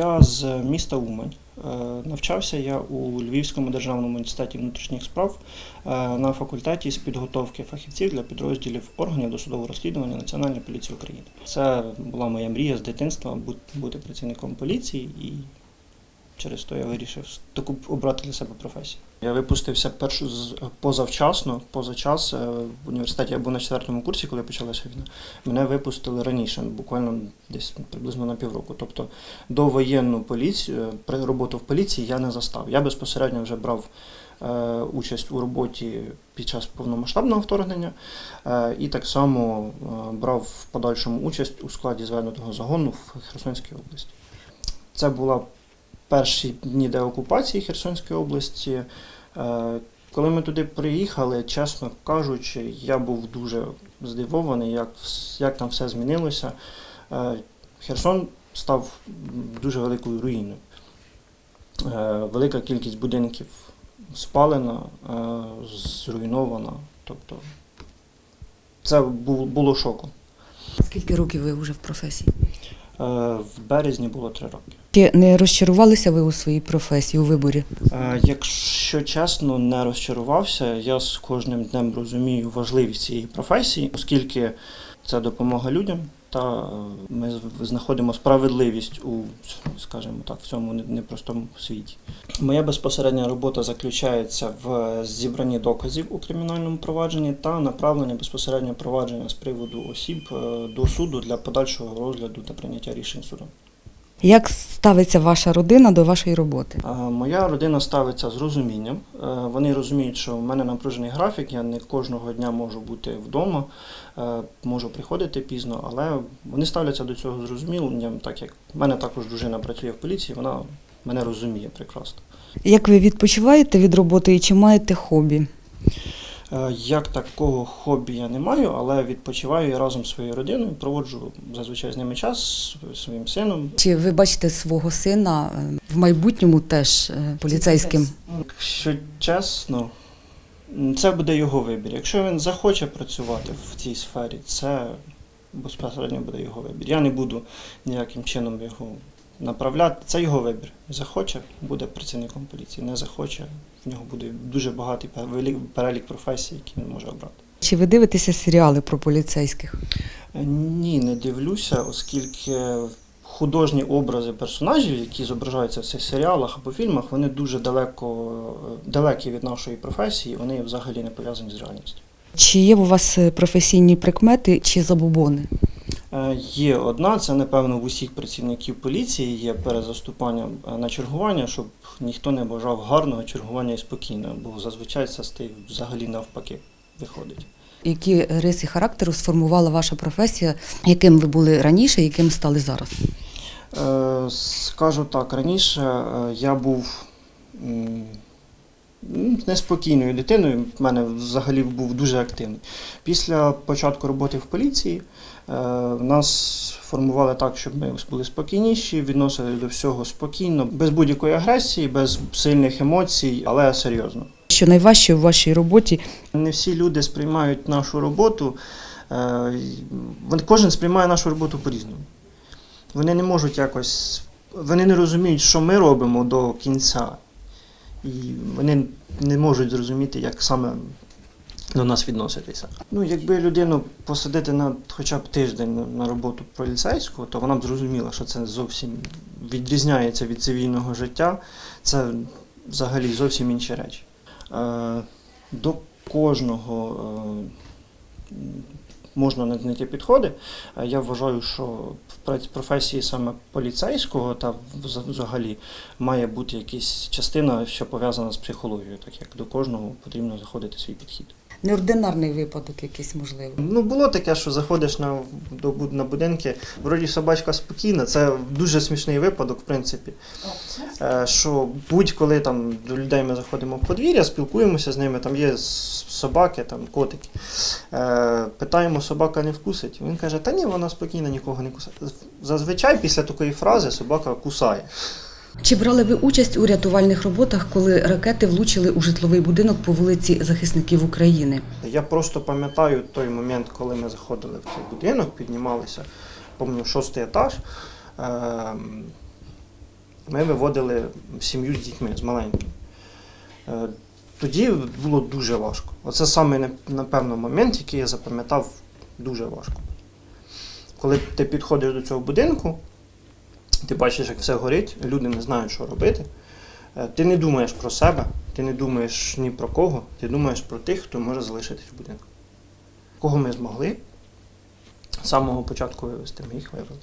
Я з міста Умань. Е, Навчався я у Львівському державному університеті внутрішніх справ е, на факультеті з підготовки фахівців для підрозділів органів досудового розслідування Національної поліції України. Це була моя мрія з дитинства бути працівником поліції, і через то я вирішив таку обрати для себе професію. Я випустився першу з позавчасно, поза час е, в університеті. Був на четвертому курсі, коли почалася війна. Мене випустили раніше, буквально десь приблизно на півроку. Тобто довоєнну поліцію, при- роботу в поліції я не застав. Я безпосередньо вже брав е, участь у роботі під час повномасштабного вторгнення е, і так само е, брав в подальшому участь у складі звернутого загону в Херсонській області. Це була перші дні деокупації Херсонської області. Е, Коли ми туди приїхали, чесно кажучи, я був дуже здивований, як, як там все змінилося. Е, Херсон став дуже великою руїною. Е, Велика кількість будинків спалена, зруйнована. Тобто це було шоком. Скільки років ви вже в професії? В березні було три роки. Чи не розчарувалися ви у своїй професії у виборі? Е, Якщо чесно, не розчарувався. Я з кожним днем розумію важливість цієї професії, оскільки це допомога людям, та ми знаходимо справедливість у, скажімо так, в цьому непростому світі. Моя безпосередня робота заключається в зібранні доказів у кримінальному провадженні та направленні безпосередньо провадження з приводу осіб е, до суду для подальшого розгляду та прийняття рішень судом. Як ставиться ваша родина до вашої роботи? Моя родина ставиться з розумінням. Е, Вони розуміють, що в мене напружений графік, я не кожного дня можу бути вдома, е, можу приходити пізно, але вони ставляться до цього з розумінням, так як в мене також дружина працює в поліції, вона мене розуміє прекрасно. Як ви відпочиваєте від роботи і чи маєте хобі? Е, Як такого хобі я не маю, але відпочиваю я разом зі своєю родиною, проводжу зазвичай з ними час зі своїм сином. Чи ви бачите свого сина е, в майбутньому теж е, поліцейським? Якщо чесно, це буде його вибір. Якщо він захоче працювати в цій сфері, це безпосередньо буде його вибір. Я не буду ніяким чином його направляти. Це його вибір. Захоче, буде працівником поліції. Не захоче, в нього буде дуже багатий перелік професій, які він може обрати. Чи ви дивитеся серіали про поліцейських? Е, Ні, не дивлюся, оскільки художні образи персонажів, які зображаються в цих серіалах або фільмах, вони дуже далеко е, далекі від нашої професії, вони взагалі не пов'язані з реальністю. Чи є у вас е, професійні прикмети чи забобони? Е, Є одна, це напевно в усіх працівників поліції є перезаступання е, на чергування, щоб ніхто не бажав гарного чергування і спокійного, бо зазвичай це стає взагалі навпаки виходить. Які риси характеру сформувала ваша професія, яким ви були раніше, яким стали зараз? Е, Скажу так, раніше я був неспокійною дитиною, в мене взагалі був дуже активний. Після початку роботи в поліції е, нас формували так, щоб ми були спокійніші, відносили до всього спокійно, без будь-якої агресії, без сильних емоцій, але серйозно. Що найважче в вашій роботі Не всі люди сприймають нашу роботу, е, кожен сприймає нашу роботу по-різному. Вони не можуть якось, вони не розуміють, що ми робимо до кінця. І вони не можуть зрозуміти, як саме до нас відноситися. Ну, якби людину посадити на хоча б тиждень на- роботу поліцейського, то вона б зрозуміла, що це зовсім відрізняється від цивільного життя. Це взагалі зовсім інші речі. Е, До кожного е, можна знайти підходи. Е, Я вважаю, що в професії саме поліцейського та взагалі має бути якась частина, що пов'язана з психологією, так як до кожного потрібно заходити свій підхід. неординарний випадок, якийсь можливо. Ну, було таке, що заходиш на, до, на будинки, вроді собачка спокійна, це дуже смішний випадок, в принципі. Е, що будь-коли там до людей ми заходимо в подвір'я, спілкуємося з ними, там є собаки, там котики. Е, питаємо, собака не вкусить. Він каже, та ні, вона спокійно нікого не кусає. Зазвичай після такої фрази собака кусає. Чи брали ви участь у рятувальних роботах, коли ракети влучили у житловий будинок по вулиці Захисників України? Я просто пам'ятаю той момент, коли ми заходили в цей будинок, піднімалися, пам'ятаю, шостий етаж. Ем, Ми виводили сім'ю з дітьми, з маленькими. Тоді було дуже важко. Оце саме, напевно, момент, який я запам'ятав дуже важко. Коли ти підходиш до цього будинку, ти бачиш, як все горить, люди не знають, що робити. Е, Ти не думаєш про себе, ти не думаєш ні про кого, ти думаєш про тих, хто може залишитись в будинку. Кого ми змогли з самого початку вивезти, ми їх вивели.